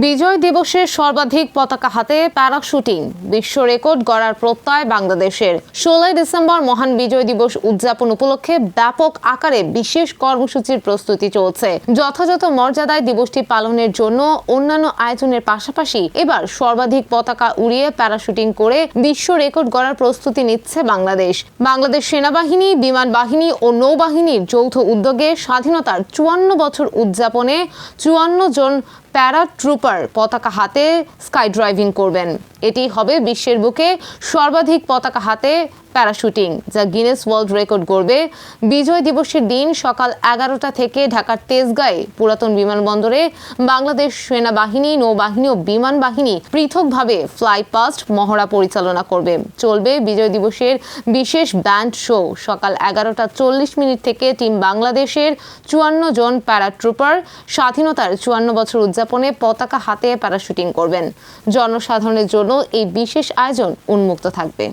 বিজয় দিবসের সর্বাধিক পতাকা হাতে প্যারাশুটিং। বিশ্ব রেকর্ড গড়ার প্রত্যয় বাংলাদেশের। ষোলোই ডিসেম্বর মহান বিজয় দিবস উদযাপন উপলক্ষে ব্যাপক আকারে বিশেষ কর্মসূচির প্রস্তুতি চলছে। যথাযথ মর্যাদায় দিবসটি পালনের জন্য অন্যান্য আয়োজনের পাশাপাশি এবার সর্বাধিক পতাকা উড়িয়ে প্যারাশুটিং করে বিশ্ব রেকর্ড গড়ার প্রস্তুতি নিচ্ছে বাংলাদেশ। বাংলাদেশ সেনাবাহিনী, বিমান বাহিনী ও নৌবাহিনীর যৌথ উদ্যোগে স্বাধীনতার চুয়ান্ন বছর উদযাপনে চুয়ান্ন জন প্যারা ট্রুপার পতাকা হাতে স্কাই ড্রাইভিং করবেন। এটি হবে বিশ্বের বুকে সর্বাধিক পতাকা হাতে প্যারাশুটিং, যা গিনেস ওয়ার্ল্ড রেকর্ড করবে বিজয় দিবসের দিন সকাল এগারোটা থেকে ঢাকার তেজগাঁয়ে পুরাতন বিমানবন্দরে বাংলাদেশ সেনাবাহিনী, নৌবাহিনী ও বিমান বাহিনী পৃথকভাবে ফ্লাই পাস্ট মহড়া পরিচালনা করবে। চলবে বিজয় দিবসের বিশেষ ব্যান্ড শো। সকাল এগারোটা চল্লিশ মিনিট থেকে টিম বাংলাদেশের চুয়ান্ন জন প্যারাট্রুপার স্বাধীনতার চুয়ান্ন বছর উদযাপনে পতাকা হাতে প্যারাশুটিং করবেন। জনসাধারণের জন্য এই বিশেষ আয়োজন উন্মুক্ত থাকবে।